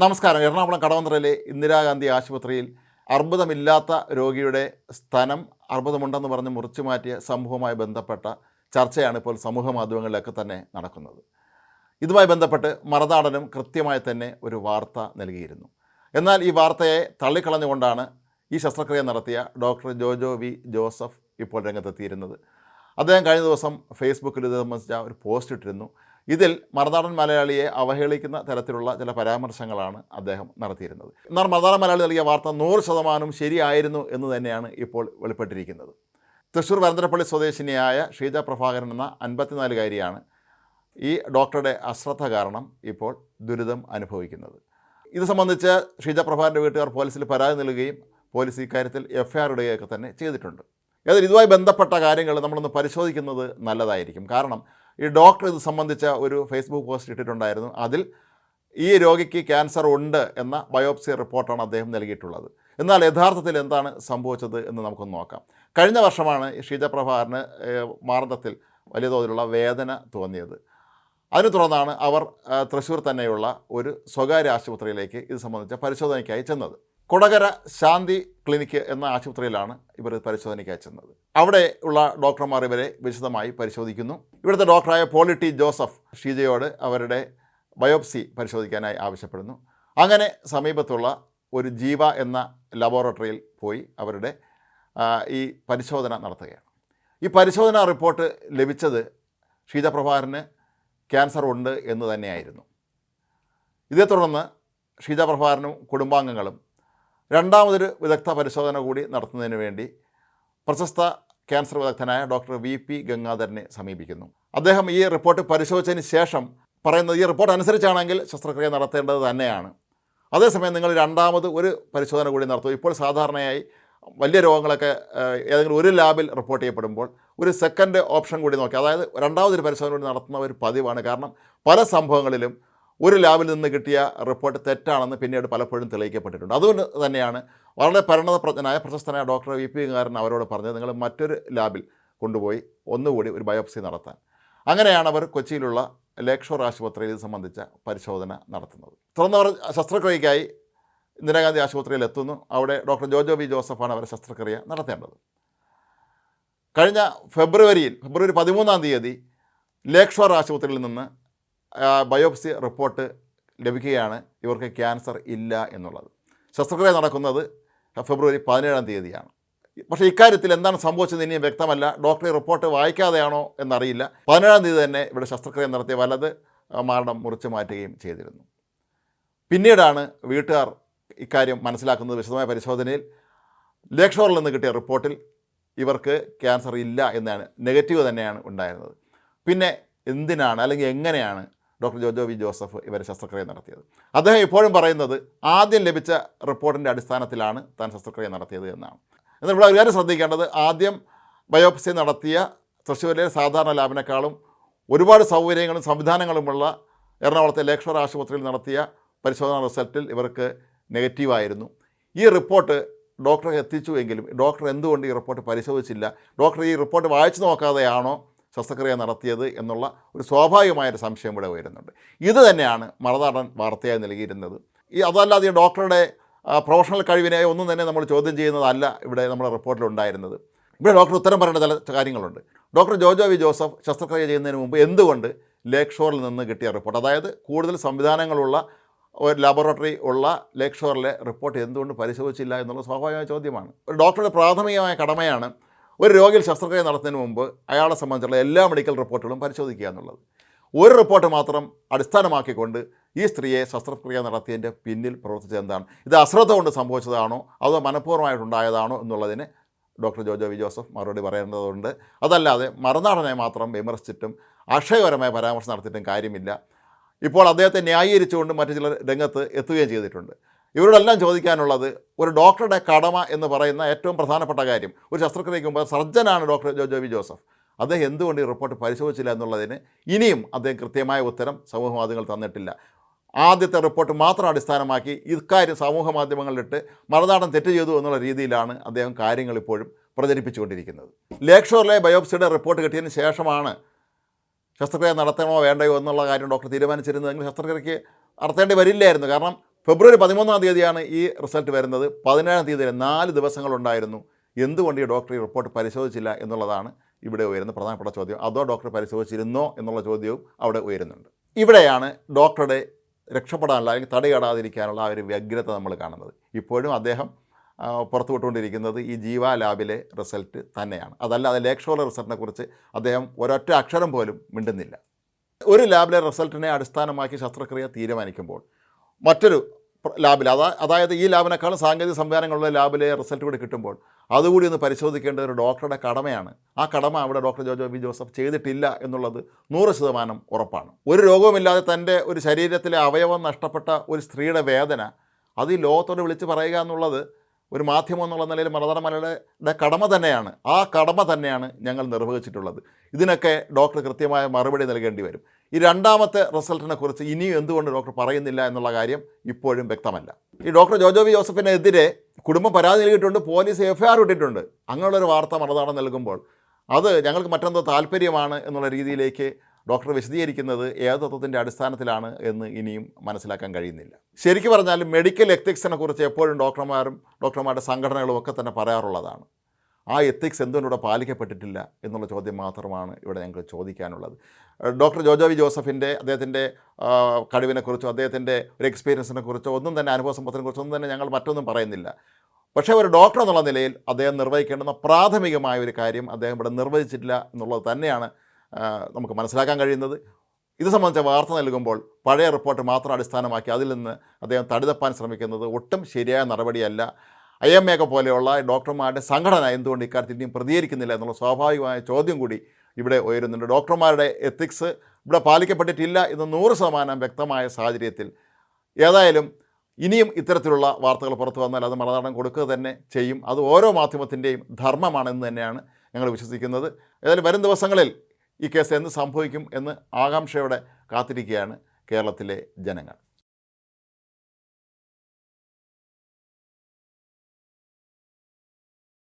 നമസ്കാരം. എറണാകുളം കടവന്ത്രയിലെ ഇന്ദിരാഗാന്ധി ആശുപത്രിയിൽ അർബുദമില്ലാത്ത രോഗിയുടെ സ്ഥലം അർബുദമുണ്ടെന്ന് പറഞ്ഞ് മുറിച്ചു മാറ്റിയ സംഭവവുമായി ബന്ധപ്പെട്ട ചർച്ചയാണ് ഇപ്പോൾ സമൂഹ മാധ്യമങ്ങളിലൊക്കെ തന്നെ നടക്കുന്നത്. ഇതുമായി ബന്ധപ്പെട്ട് മറനാടനും കൃത്യമായി തന്നെ ഒരു വാർത്ത നൽകിയിരുന്നു. എന്നാൽ ഈ വാർത്തയെ തള്ളിക്കളഞ്ഞുകൊണ്ടാണ് ഈ ശസ്ത്രക്രിയ നടത്തിയ ഡോക്ടർ ജോജോ വി ജോസഫ് ഇപ്പോൾ രംഗത്തെത്തിയിരുന്നത്. അദ്ദേഹം കഴിഞ്ഞ ദിവസം ഫേസ്ബുക്കിൽ ഇത് സംബന്ധിച്ച ഒരു പോസ്റ്റ് ഇട്ടിരുന്നു. ഇതിൽ മറുനാടൻ മലയാളിയെ അവഹേളിക്കുന്ന തരത്തിലുള്ള ചില പരാമർശങ്ങളാണ് അദ്ദേഹം നടത്തിയിരുന്നത്. എന്നാൽ മറുനാടൻ മലയാളി നൽകിയ വാർത്ത നൂറ് ശതമാനം ശരിയായിരുന്നു എന്ന് തന്നെയാണ് ഇപ്പോൾ വെളിപ്പെട്ടിരിക്കുന്നത്. തൃശ്ശൂർ വരന്തരപ്പള്ളി സ്വദേശിനിയായ ഷീജ പ്രഭാകരൻ എന്ന അൻപത്തിനാലുകാരിയാണ് ഈ ഡോക്ടറുടെ അശ്രദ്ധ കാരണം ഇപ്പോൾ ദുരിതം അനുഭവിക്കുന്നത്. ഇത് സംബന്ധിച്ച് ഷീജ പ്രഭാകരന്റെ വീട്ടുകാർ പോലീസിൽ പരാതി നൽകുകയും പോലീസ് ഇക്കാര്യത്തിൽ എഫ് ഐ ആർ തന്നെ ചെയ്തിട്ടുണ്ട്. ഏതായാലും ഇതുമായി ബന്ധപ്പെട്ട കാര്യങ്ങൾ നമ്മളൊന്ന് പരിശോധിക്കുന്നത് നല്ലതായിരിക്കും. കാരണം ഈ ഡോക്ടർ ഇത് സംബന്ധിച്ച ഒരു ഫേസ്ബുക്ക് പോസ്റ്റ് ഇട്ടിട്ടുണ്ടായിരുന്നു. അതിൽ ഈ രോഗിക്ക് ക്യാൻസർ ഉണ്ട് എന്ന ബയോപ്സി റിപ്പോർട്ടാണ് അദ്ദേഹം നൽകിയിട്ടുള്ളത്. എന്നാൽ യഥാർത്ഥത്തിൽ എന്താണ് സംഭവിച്ചത് എന്ന് നമുക്കൊന്ന് നോക്കാം. കഴിഞ്ഞ വർഷമാണ് ഷീജ പ്രഭാകറിന് മാർദ്ദത്തിൽ വലിയ തോതിലുള്ള വേദന തോന്നിയത്. അതിനെ തുടർന്നാണ് അവർ തൃശ്ശൂർ തന്നെയുള്ള ഒരു സ്വകാര്യ ആശുപത്രിയിലേക്ക് ഇത് സംബന്ധിച്ച പരിശോധനയ്ക്കായി ചെന്നത്. കൊടകര ശാന്തി ക്ലിനിക്ക് എന്ന ആശുപത്രിയിലാണ് ഇവർ പരിശോധനയ്ക്ക് ചെന്നത്. അവിടെ ഉള്ള ഡോക്ടർമാർ ഇവരെ വിശദമായി പരിശോധിക്കുന്നു. ഇവിടുത്തെ ഡോക്ടറായ പോളി ടി ജോസഫ് ഷീജയോട് അവരുടെ ബയോപ്സി പരിശോധിക്കാനായി ആവശ്യപ്പെടുന്നു. അങ്ങനെ സമീപത്തുള്ള ഒരു ജീവ എന്ന ലബോറട്ടറിയിൽ പോയി അവരുടെ ഈ പരിശോധന നടത്തുകയാണ്. ഈ പരിശോധന റിപ്പോർട്ട് ലഭിച്ചത് ഷീജ പ്രഭാകരന് ക്യാൻസർ ഉണ്ട് എന്ന് തന്നെയായിരുന്നു. ഇതേ തുടർന്ന് ഷീജ പ്രഭാകരനും കുടുംബാംഗങ്ങളും രണ്ടാമതൊരു വിദഗ്ധ പരിശോധന കൂടി നടത്തുന്നതിന് വേണ്ടി പ്രശസ്ത ക്യാൻസർ വിദഗ്ധനായ ഡോക്ടർ വി പി ഗംഗാധരനെ സമീപിക്കുന്നു. അദ്ദേഹം ഈ റിപ്പോർട്ട് പരിശോധിച്ചതിന് ശേഷം പറയുന്നത് ഈ റിപ്പോർട്ട് അനുസരിച്ചാണെങ്കിൽ ശസ്ത്രക്രിയ നടത്തേണ്ടത് തന്നെയാണ്. അതേസമയം നിങ്ങൾ രണ്ടാമത് ഒരു പരിശോധന കൂടി നടത്തും. ഇപ്പോൾ സാധാരണയായി വലിയ രോഗങ്ങളൊക്കെ ഏതെങ്കിലും ഒരു ലാബിൽ റിപ്പോർട്ട് ചെയ്യപ്പെടുമ്പോൾ ഒരു സെക്കൻഡ് ഓപ്ഷൻ കൂടി നോക്കി. അതായത് രണ്ടാമതൊരു പരിശോധന കൂടി നടത്തുന്ന ഒരു പതിവാണ്. കാരണം പല സംഭവങ്ങളിലും ഒരു ലാബിൽ നിന്ന് കിട്ടിയ റിപ്പോർട്ട് തെറ്റാണെന്ന് പിന്നീട് പലപ്പോഴും തെളിയിക്കപ്പെട്ടിട്ടുണ്ട്. അതുകൊണ്ട് തന്നെയാണ് വളരെ പരിണതപ്രജ്ഞനായ പ്രശസ്തനായ ഡോക്ടർ വി പി ഗംഗാരൻ അവരോട് പറഞ്ഞത് നിങ്ങൾ മറ്റൊരു ലാബിൽ കൊണ്ടുപോയി ഒന്നുകൂടി ഒരു ബയോപ്സി നടത്താൻ. അങ്ങനെയാണ് അവർ കൊച്ചിയിലുള്ള ലേക്ഷോർ ഷോർ ആശുപത്രിയിൽ ഇത് സംബന്ധിച്ച പരിശോധന നടത്തുന്നത്. തുടർന്ന് അവർ ശസ്ത്രക്രിയയ്ക്കായി ഇന്ദിരാഗാന്ധി ആശുപത്രിയിൽ എത്തുന്നു. അവിടെ ഡോക്ടർ ജോജോ വി ജോസഫാണ് അവരെ ശസ്ത്രക്രിയ നടത്തേണ്ടത്. കഴിഞ്ഞ ഫെബ്രുവരിയിൽ ഫെബ്രുവരി പതിമൂന്നാം തീയതി ലേക്ഷോർ ഷോർ ആശുപത്രിയിൽ നിന്ന് ബയോപ്സി റിപ്പോർട്ട് ലഭിക്കുകയാണ്. ഇവർക്ക് ക്യാൻസർ ഇല്ല എന്നുള്ളത്. ശസ്ത്രക്രിയ നടക്കുന്നത് ഫെബ്രുവരി പതിനേഴാം തീയതിയാണ്. പക്ഷേ ഇക്കാര്യത്തിൽ എന്താണ് സംഭവിച്ചത് ഇനിയും വ്യക്തമല്ല. ഡോക്ടറെ റിപ്പോർട്ട് വായിക്കാതെയാണോ എന്നറിയില്ല. പതിനേഴാം തീയതി തന്നെ ഇവിടെ ശസ്ത്രക്രിയ നടത്തിയ വലത് മാരണം മുറിച്ചു മാറ്റുകയും ചെയ്തിരുന്നു. പിന്നീടാണ് വീട്ടുകാർ ഇക്കാര്യം മനസ്സിലാക്കുന്നത് വിശദമായ പരിശോധനയിൽ. ലേക്ഷോറിൽ നിന്ന് കിട്ടിയ റിപ്പോർട്ടിൽ ഇവർക്ക് ക്യാൻസർ ഇല്ല എന്നാണ് നെഗറ്റീവ് തന്നെയാണ് ഉണ്ടായിരുന്നത്. പിന്നെ എന്തിനാണ് അല്ലെങ്കിൽ എങ്ങനെയാണ് ഡോക്ടർ ജോജോ വി ജോസഫ് ഇവരെ ശസ്ത്രക്രിയ നടത്തിയത്. അദ്ദേഹം ഇപ്പോഴും പറയുന്നത് ആദ്യം ലഭിച്ച റിപ്പോർട്ടിന്റെ അടിസ്ഥാനത്തിലാണ് താൻ ശസ്ത്രക്രിയ നടത്തിയത് എന്നാണ്. എന്നാൽ ഇവിടെ ഒരു കാര്യം ശ്രദ്ധിക്കേണ്ടത് ആദ്യം ബയോപ്സി നടത്തിയ തൃശ്ശൂരിലെ സാധാരണ ലാബിനേക്കാളും ഒരുപാട് സൗകര്യങ്ങളും സംവിധാനങ്ങളുമുള്ള എറണാകുളത്തെ ലേക്ഷർ ആശുപത്രിയിൽ നടത്തിയ പരിശോധനാ റിസൾട്ടിൽ ഇവർക്ക് നെഗറ്റീവായിരുന്നു. ഈ റിപ്പോർട്ട് ഡോക്ടറെ എത്തിച്ചു എങ്കിലും ഡോക്ടർ എന്തുകൊണ്ട് ഈ റിപ്പോർട്ട് പരിശോധിച്ചില്ല? ഡോക്ടർ ഈ റിപ്പോർട്ട് വായിച്ചു നോക്കാതെയാണോ ശസ്ത്രക്രിയ നടത്തിയത് എന്നുള്ള ഒരു സ്വാഭാവികമായൊരു സംശയം ഇവിടെ വരുന്നുണ്ട്. ഇത് തന്നെയാണ് മറുനാടൻ വാർത്തയായി നൽകിയിരുന്നത്. ഈ അതല്ലാതെ ഈ ഡോക്ടറുടെ പ്രൊഫഷണൽ കഴിവിനെ ഒന്നും തന്നെ നമ്മൾ ചോദ്യം ചെയ്യുന്നതല്ല ഇവിടെ നമ്മുടെ റിപ്പോർട്ടിൽ ഉണ്ടായിരുന്നത്. ഇവിടെ ഡോക്ടർ ഉത്തരം പറയേണ്ട ചില കാര്യങ്ങളുണ്ട്. Doctor Jojo V. ജോസഫ് ശസ്ത്രക്രിയ ചെയ്യുന്നതിന് മുമ്പ് എന്തുകൊണ്ട് ലേക്ക് ഷോറിൽ നിന്ന് കിട്ടിയ റിപ്പോർട്ട്? അതായത് കൂടുതൽ സംവിധാനങ്ങളുള്ള ഒരു ലബോറട്ടറി ഉള്ള ലേക്ക് ഷോറിലെ റിപ്പോർട്ട് എന്തുകൊണ്ട് പരിശോധിച്ചില്ല എന്നുള്ള സ്വാഭാവികമായ ചോദ്യമാണ്. ഒരു ഡോക്ടറുടെ പ്രാഥമികമായ കടമയാണ് ഒരു രോഗിയിൽ ശസ്ത്രക്രിയ നടത്തുന്നതിന് മുമ്പ് അയാളെ സംബന്ധിച്ചുള്ള എല്ലാ മെഡിക്കൽ റിപ്പോർട്ടുകളും പരിശോധിക്കുക എന്നുള്ളത്. ഒരു റിപ്പോർട്ട് മാത്രം അടിസ്ഥാനമാക്കിക്കൊണ്ട് ഈ സ്ത്രീയെ ശസ്ത്രക്രിയ നടത്തിയതിന്റെ പിന്നിൽ പ്രവർത്തിച്ചത് എന്താണ്? ഇത് അശ്രദ്ധ കൊണ്ട് സംഭവിച്ചതാണോ? അതോ മനഃപൂർവമായിട്ടുണ്ടായതാണോ? എന്നുള്ളതിന് ഡോക്ടർ ജോജോ വി ജോസഫ് മറുപടി പറയേണ്ടതുണ്ട്. അതല്ലാതെ മറുനാടനെ മാത്രം വിമർശിച്ചിട്ടും അക്ഷയപരമായ പരാമർശം നടത്തിയിട്ടും കാര്യമില്ല. ഇപ്പോൾ അദ്ദേഹത്തെ ന്യായീകരിച്ചുകൊണ്ട് മറ്റു ചിലർ രംഗത്ത് എത്തുകയും ചെയ്തിട്ടുണ്ട്. ഇവരോടെല്ലാം ചോദിക്കാനുള്ളത് ഒരു ഡോക്ടറുടെ കടമ എന്ന് പറയുന്ന ഏറ്റവും പ്രധാനപ്പെട്ട കാര്യം. ഒരു ശസ്ത്രക്രിയയ്ക്ക് മുമ്പ് സർജനാണ് ഡോക്ടർ ജോ വി ജോസഫ്. അദ്ദേഹം എന്തുകൊണ്ട് ഈ റിപ്പോർട്ട് പരിശോധിച്ചില്ല എന്നുള്ളതിന് ഇനിയും അദ്ദേഹം കൃത്യമായ ഉത്തരം സമൂഹ മാധ്യമങ്ങൾ തന്നിട്ടില്ല. ആദ്യത്തെ റിപ്പോർട്ട് മാത്രം അടിസ്ഥാനമാക്കി ഇക്കാര്യം സമൂഹ മാധ്യമങ്ങളിലിട്ട് മറുനാടൻ തെറ്റ് ചെയ്തു എന്നുള്ള രീതിയിലാണ് അദ്ദേഹം കാര്യങ്ങൾ ഇപ്പോഴും പ്രചരിപ്പിച്ചുകൊണ്ടിരിക്കുന്നത്. ലേക്ഷോറിലെ ബയോപ്സിയുടെ റിപ്പോർട്ട് കിട്ടിയതിന് ശേഷമാണ് ശസ്ത്രക്രിയ നടത്തണമോ വേണ്ടയോ എന്നുള്ള കാര്യം ഡോക്ടർ തീരുമാനിച്ചിരുന്നതെങ്കിൽ ശസ്ത്രക്രിയയ്ക്ക് നടത്തേണ്ടി വരില്ലായിരുന്നു. കാരണം ഫെബ്രുവരി പതിമൂന്നാം തീയതിയാണ് ഈ റിസൾട്ട് വരുന്നത്. പതിനേഴാം തീയതി വരെ നാല് ദിവസങ്ങളുണ്ടായിരുന്നു. എന്തുകൊണ്ട് ഈ ഡോക്ടർ ഈ റിപ്പോർട്ട് പരിശോധിച്ചില്ല എന്നുള്ളതാണ് ഇവിടെ ഉയരുന്ന പ്രധാനപ്പെട്ട ചോദ്യം. അതോ ഡോക്ടർ പരിശോധിച്ചിരുന്നോ എന്നുള്ള ചോദ്യവും അവിടെ ഉയരുന്നുണ്ട്. ഇവിടെയാണ് ഡോക്ടറുടെ രക്ഷപ്പെടാനുള്ള അല്ലെങ്കിൽ തടയിടാതിരിക്കാനുള്ള ആ ഒരു വ്യഗ്രത നമ്മൾ കാണുന്നത്. ഇപ്പോഴും അദ്ദേഹം പുറത്തുവിട്ടുകൊണ്ടിരിക്കുന്നത് ഈ ജീവ ലാബിലെ റിസൾട്ട് തന്നെയാണ്. അതല്ല അത് ലേക്ഷോള റിസൾട്ടിനെ കുറിച്ച് അദ്ദേഹം ഒരൊറ്റ അക്ഷരം പോലും മിണ്ടുന്നില്ല. ഒരു ലാബിലെ റിസൾട്ടിനെ അടിസ്ഥാനമാക്കി ശസ്ത്രക്രിയ തീരുമാനിക്കുമ്പോൾ മറ്റൊരു ലാബിൽ അതാ അതായത് ഈ ലാബിനേക്കാളും സാങ്കേതിക സംവിധാനങ്ങളുള്ള ലാബിലെ റിസൾട്ട് കൂടി കിട്ടുമ്പോൾ അതുകൂടി ഒന്ന് പരിശോധിക്കേണ്ട ഒരു ഡോക്ടറുടെ കടമയാണ്. ആ കടമ അവിടെ ഡോക്ടർ ജോജോ ബി ജോസഫ് ചെയ്തിട്ടില്ല എന്നുള്ളത് നൂറ് ശതമാനം ഉറപ്പാണ്. ഒരു രോഗവുമില്ലാതെ തന്റെ ഒരു ശരീരത്തിലെ അവയവം നഷ്ടപ്പെട്ട ഒരു സ്ത്രീയുടെ വേദന അത് ഈ ലോകത്തോട് വിളിച്ച് പറയുക എന്നുള്ളത് ഒരു മാധ്യമം എന്നുള്ള നിലയിൽ മലയാളമലയുടെ കടമ തന്നെയാണ്. ആ കടമ തന്നെയാണ് ഞങ്ങൾ നിർവഹിച്ചിട്ടുള്ളത്. ഇതിനൊക്കെ ഡോക്ടർ കൃത്യമായ മറുപടി നൽകേണ്ടി വരും. ഈ രണ്ടാമത്തെ റിസൾട്ടിനെ കുറിച്ച് ഇനിയും എന്തുകൊണ്ട് ഡോക്ടർ പറയുന്നില്ല എന്നുള്ള കാര്യം ഇപ്പോഴും വ്യക്തമല്ല. ഈ ഡോക്ടർ ജോജോ വി ജോസഫിനെതിരെ കുടുംബം പരാതി നൽകിയിട്ടുണ്ട് പോലീസ് എഫ്ഐആർ ഇട്ടിട്ടുണ്ട്. അങ്ങനെയുള്ളൊരു വാർത്ത മറുനാടൻ നൽകുമ്പോൾ അത് ഞങ്ങൾക്ക് മറ്റെന്തോ താല്പര്യമാണ് എന്നുള്ള രീതിയിലേക്ക് ഡോക്ടർ വിശദീകരിക്കുന്നത് ഏത് തത്വത്തിന്റെ അടിസ്ഥാനത്തിലാണ് എന്ന് ഇനിയും മനസ്സിലാക്കാൻ കഴിയുന്നില്ല. ശരിക്കും പറഞ്ഞാൽ മെഡിക്കൽ എത്തിക്സിനെ കുറിച്ച് എപ്പോഴും ഡോക്ടർമാരും ഡോക്ടർമാരുടെ സംഘടനകളും ഒക്കെ തന്നെ പറയാറുള്ളതാണ്. ആ എത്തിക്സ് എന്തുകൊണ്ടിവിടെ പാലിക്കപ്പെട്ടിട്ടില്ല എന്നുള്ള ചോദ്യം മാത്രമാണ് ഇവിടെ ഞങ്ങൾ ചോദിക്കാനുള്ളത്. ഡോക്ടർ ജോജോവി ജോസഫിന്റെ അദ്ദേഹത്തിന്റെ കഴിവിനെക്കുറിച്ചോ അദ്ദേഹത്തിന്റെ ഒരു എക്സ്പീരിയൻസിനെ കുറിച്ചോ ഒന്നും തന്നെ അനുഭവ സമ്പത്തിനെ കുറിച്ചോ ഒന്നും തന്നെ ഞങ്ങൾ മറ്റൊന്നും പറയുന്നില്ല. പക്ഷേ ഒരു ഡോക്ടർ എന്നുള്ള നിലയിൽ അദ്ദേഹം നിർവഹിക്കേണ്ടുന്ന പ്രാഥമികമായ ഒരു കാര്യം അദ്ദേഹം ഇവിടെ നിർവഹിച്ചിട്ടില്ല എന്നുള്ളത് തന്നെയാണ് നമുക്ക് മനസ്സിലാക്കാൻ കഴിയുന്നത്. ഇത് സംബന്ധിച്ച വാർത്ത നൽകുമ്പോൾ പഴയ റിപ്പോർട്ട് മാത്രം അടിസ്ഥാനമാക്കി അതിൽ നിന്ന് അദ്ദേഹം തടിതപ്പാൻ ശ്രമിക്കുന്നത് ഒട്ടും ശരിയായ നടപടിയല്ല. ഐ എം എ പോലെയുള്ള ഡോക്ടർമാരുടെ സംഘടന എന്തുകൊണ്ട് ഇക്കാര്യത്തിൽ ഇനിയും പ്രതികരിക്കുന്നില്ല എന്നുള്ള സ്വാഭാവികമായ ചോദ്യം കൂടി ഇവിടെ ഉയരുന്നുണ്ട്. ഡോക്ടർമാരുടെ എത്തിക്സ് ഇവിടെ പാലിക്കപ്പെട്ടിട്ടില്ല എന്ന് നൂറ് ശതമാനം വ്യക്തമായ സാഹചര്യത്തിൽ ഏതായാലും ഇനിയും ഇത്തരത്തിലുള്ള വാർത്തകൾ പുറത്തു വന്നാൽ അത് മലനാടൻ കൊടുക്കുക തന്നെ ചെയ്യും. അത് ഓരോ മാധ്യമത്തിന്റെയും ധർമ്മമാണെന്ന് തന്നെയാണ് ഞങ്ങൾ വിശ്വസിക്കുന്നത്. ഏതായാലും വരും ദിവസങ്ങളിൽ ഈ കേസ് എന്ത് സംഭവിക്കും എന്ന് ആകാംക്ഷയോടെ കാത്തിരിക്കുകയാണ് കേരളത്തിലെ ജനങ്ങൾ.